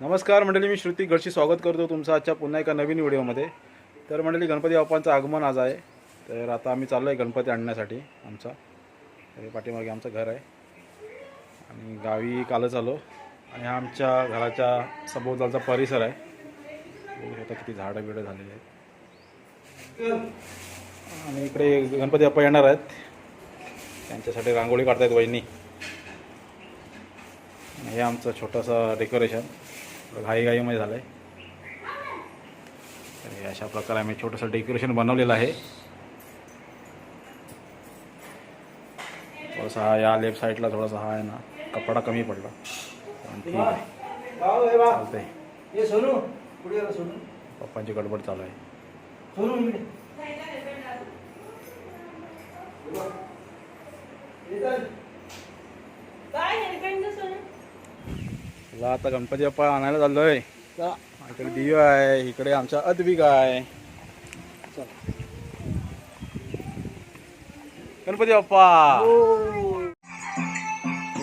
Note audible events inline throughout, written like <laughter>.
नमस्कार मंडळी. मी श्रुती गडशी स्वागत करतो तुमचं आजच्या पुन्हा एका नवीन व्हिडिओमध्ये. तर मंडळी गणपती बाप्पांचं आगमन आज आहे. तर आता आम्ही चाललो आहे गणपती आणण्यासाठी आमचा. तर पाठीमागे आमचं घर आहे. आणि गावी कालच आलो. आणि हा आमच्या घराच्या सभोवतालचा परिसर आहे. आता किती झाडं बिडं झालेली आहेत. आणि इकडे गणपती बाप्पा येणार आहेत. त्यांच्यासाठी रांगोळी काढतायत वहिनी. हे आमचं छोटंसं डेकोरेशन. घाईघाईमध्ये झालं आहे तर अशा प्रकारे आम्ही छोटंसं डेकोरेशन बनवलेलं आहे. थोडासा हा या लेफ्ट साईडला थोडासा हा आहे ना कपडा कमी पडला. पण ठीक आहे. चालतंय. पप्पांची गडबड चालू आहे. सोनू इकडे ये चल. आता गणपती बाप्पा आणायला चाललोय. इकडे दिव आहे इकडे आमचा अद्विक आहे. गणपती बाप्पा.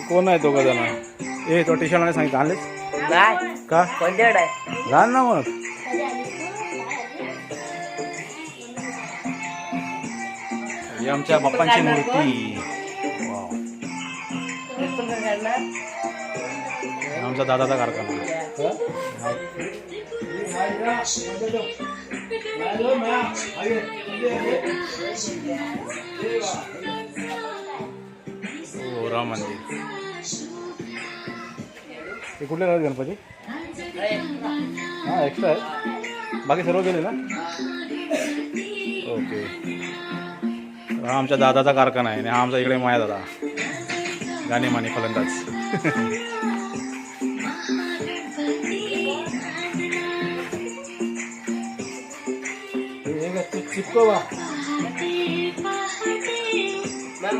कोण आहे दोघं जण? ए तो टी शर्ट सांगितलं आणलेच का? घाल ना मग. ही आमच्या बाप्पांची मूर्ती. आमचा दादाचा कारखाना. हो राम मंदिर. हे कुठले राहत गणपती? हा एक्स्ट्रा आहे. बाकी सर्व गेले ना? ओके. हा आमच्या दादाचा कारखाना आहे आणि हा आमचा इकडे माया दादा. गाणे माने फलंदाज. <laughs>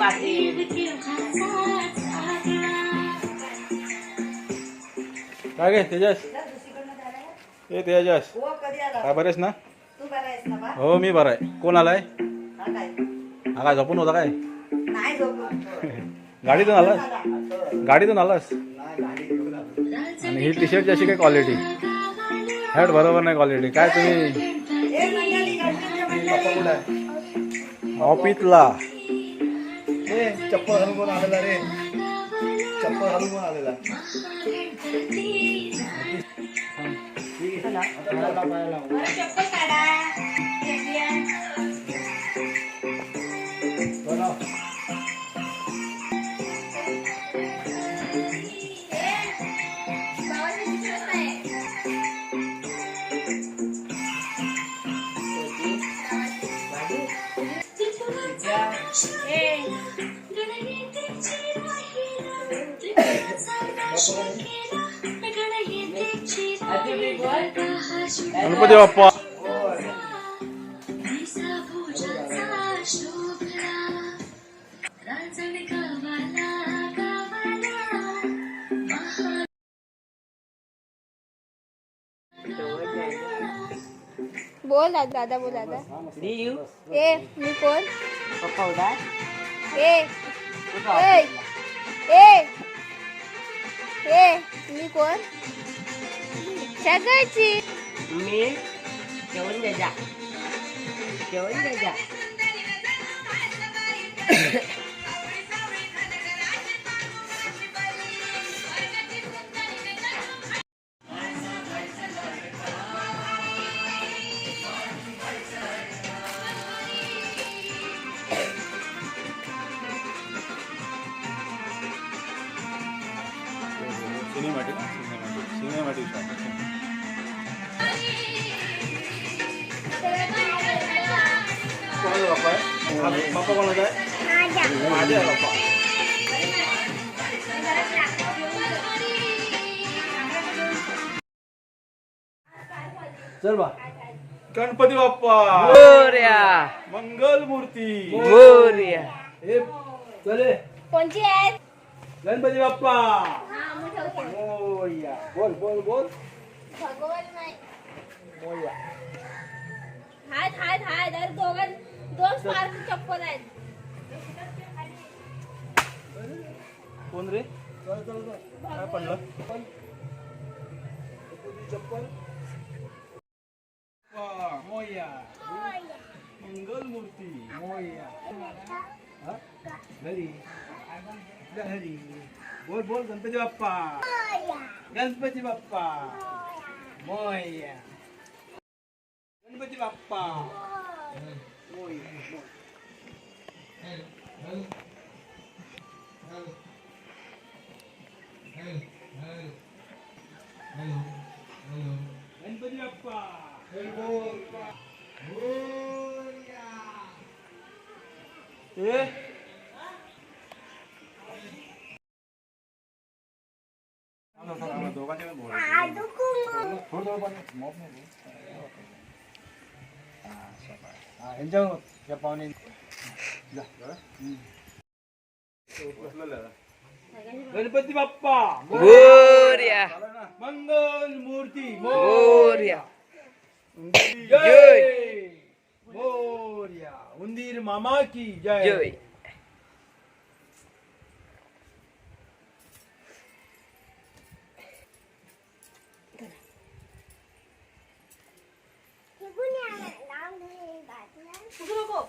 बाकी काय गे तेजस ए तेजस हो कधी आला? काय बरेच ना? तू बरा आहेस ना बा? हो मी बरा आहे. कोण आलाय? हा काय? हा काय झोपून होता काय? गाडीतून आलास? गाडीतून आलास? आणि ही टी शर्टची अशी काय क्वालिटी हॅट बरोबर नाही क्वालिटी काय तुम्ही? कुठे आहे ऑफिसला. ए चप्पल कोण आलेला रे. चप्पल कोण आलेला. चप्पल काढा. गणपती बाप्पा बोल दादा दादा बोल दादा डी यू ए मी कोण पप्पा होता ए ए ए ए मी कोण सगळ्याची मी जेवण द्यायचा जेवण द्यायचा बाप्पा कोणाचा आहे माझ्या आहे बाप्पा चल बा गणपती बाप्पा. मोर्या मंगल मूर्ती मोर्या ए चले. कोणची आहेत? गणपती बाप्पा. हा मोया. बोल बोल बोल. भगवान नाही मोया. हात हात हात. अरे दोघां दोन स्पार्क चप्पल आहेत. कोण रे? चल चल चल काय पडलं? चप्पल वा, मोया. मंगल मूर्ती मोया हा? घरी. घरी. बोल बोल गणपती बाप्पा. गणपती बाप्पा. मोया. गणपती बाप्पा. मोया गणपती बाप्पा ए दोघांचे पण या पाहुणे. गणपती बाप्पा. मोर्या? मंगल मूर्ती. मोर्या. जय. मोर्या. उंदीर मामा की जय. नको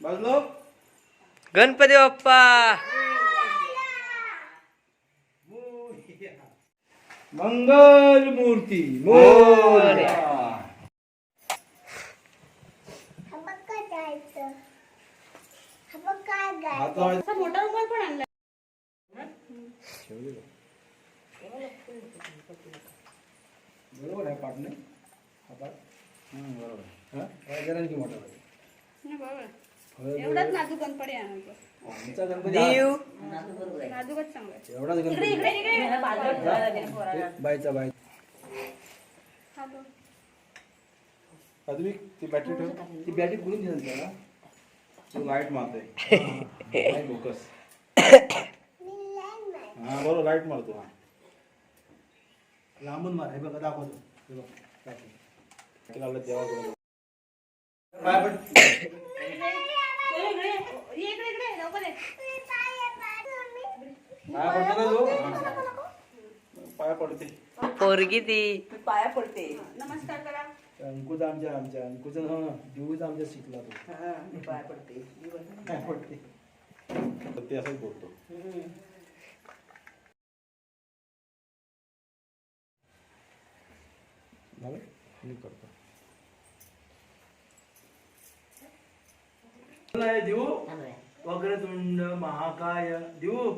बाजलो गणपती बाप्पा मंगल मूर्ती मोरया. हात लावायचं. असा मोठा रुमाल पण आणला बरोबर आहे पाटणे हा पाट हम्म, बरोबर आहे. हा जरा की मोठा पाहिजे. नाही, बरोबर फळ एवढाच देव. नाजूकच चांगला. एवढाच बायचा बाय हा ती बॅटरी ठेव. ती बॅटरी कुठून दिली त्याला तू लाइट मारतोय. <laughs> फोकस हा बरोबर लाइट मारतो हा. लांबून मार हे बघा दाखवतो. हे बघ, देवाकडे पाय. पाय पडतो ना तो? पाया पडते. पोरगी ती. पाया पडते. नमस्कार करा. अंकुच आमच्या आमच्या. अंकुचा हा दिवस आमच्या शिकला तो. पाया पडते. काय पडते. तर ते असंच बोलतो. मी करतो आहे देऊ वक्रतुंड महाकाय. देऊ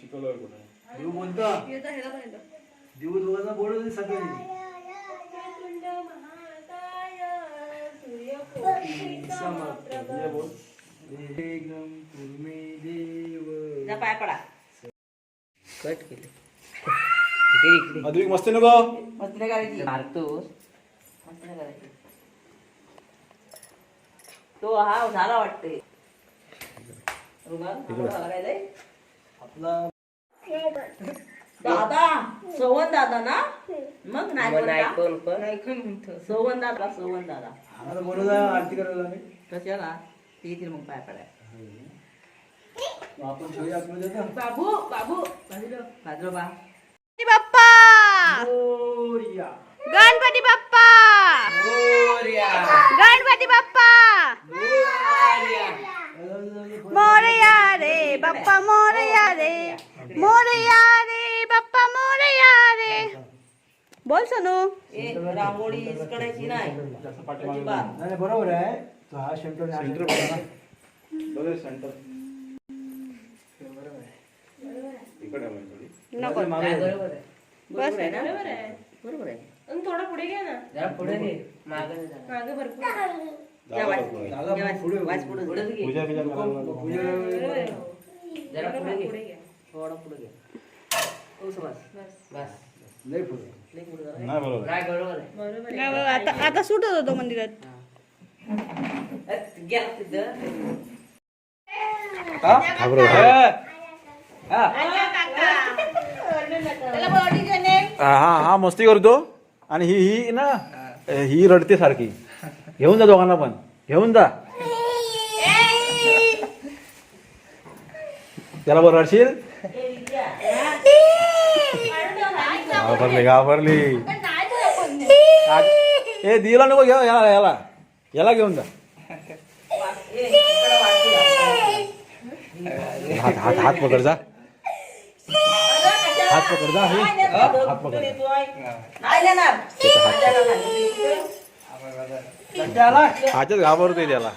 शिकवलं कुठे? देऊ बोलतो देऊ दोघांना बोलत पडा. कट केले. मस्ती नको. मस्त नाही करायची. मारतो मस्त नाही करायची. तो हा झाला वाटते? आपला दादा सोवन दादा ना? मग नाही सोवन दादा सोवन दादा. आम्हाला आरती करायला कशाला? ते येतील मग पाया पडाय आपण बाबू बाबू बाजूला. बाजूला बाप्पा! मोरया. गणपती बाप्पा! गणपती बाप्पा! मोरया रे बाप्पा मोरया रे मोरया रे बाप्पा मोरया रे. बोल सोनू. रांगोळी करायची नाही. बरोबर आहे. तो हा सेंटर सेंटर बरोबर आहे. इकडे आहे माझी थोडी नको मागे. आहे. बरोबर आहे. बरोबर आहे ना? बरोबर आहे. बरोबर आहे. थोडा पुढे घ्या ना. पुढे. मागे भरपूर. वाच पुढे पूजा बिजा जरा पुढे घे. थोडा पुढे घे. बस. बस. पुढे. नाही बरोबर. बरोबर आहे. आता आता सुटत होतो मंदिरात. तिथं. हा? हा. मस्ती करतो आणि ही ही ना ही. रडते सारखी घेऊन जा दोघांना पण. घेऊन जा. त्याला बरं रडशील घाबरली घाबरली. ए दिला नको घ्या याला याला. याला घेऊन जा. हात हात हात पकड जा. हात पकड जा हे. हात हात त्याला? हातच घाबरतोय त्याला.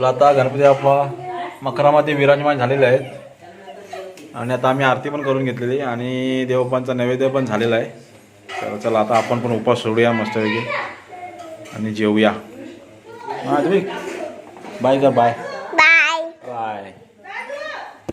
चला आता गणपती बाप्पा मकरामध्ये विराजमान झालेले आहेत. आणि आता आम्ही आरती पण करून घेतलेली आणि देवपांचा नैवेद्य पण झालेला आहे. तर चला आता आपण पण उपास सोडूया मस्तपैकी. आणि जेवूया हां तुम्ही बाय का बाय